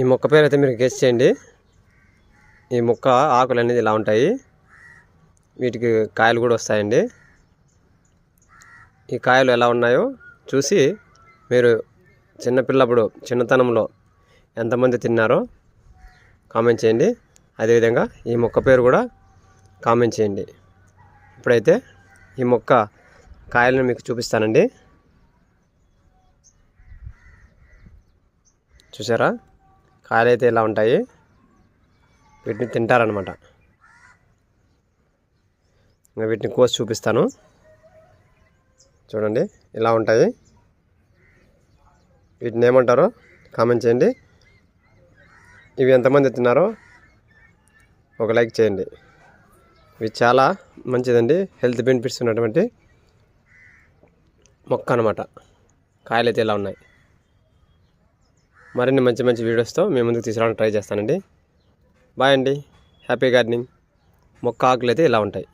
ఈ మొక్క పేరు అయితే మీరు గెస్ట్ చేయండి. ఈ మొక్క ఆకులు అనేది ఇలా ఉంటాయి. వీటికి కాయలు కూడా వస్తాయండి. ఈ కాయలు ఎలా ఉన్నాయో చూసి మీరు చిన్నపిల్లప్పుడు చిన్నతనంలో ఎంతమంది తిన్నారో కామెంట్ చేయండి. అదేవిధంగా ఈ మొక్క పేరు కూడా కామెంట్ చేయండి. ఇప్పుడైతే ఈ మొక్క కాయలను మీకు చూపిస్తానండి. చూసారా? కాయలు అయితే ఇలా ఉంటాయి? వీటిని తింటారనమాట ఇంకా వీటిని కోసి చూపిస్తాను. చూడండి ఇలా ఉంటాయి? వీటిని ఏమంటారో కామెంట్ చేయండి. ఇవి ఎంతమంది తిన్నారో ఒక లైక్ చేయండి. ఇవి చాలా మంచిదండి. హెల్త్ బెనిఫిట్స్ ఉన్నటువంటి మొక్క అనమాట కాయలు అయితే ఇలా ఉన్నాయి? మరిన్ని మంచి మంచి వీడియోస్తో మేము ముందుకు తీసుకురావడానికి ట్రై చేస్తానండి. బాయ్ అండి. Happy gardening. మొక్క ఆకులు అయితే ఇలా ఉంటాయి.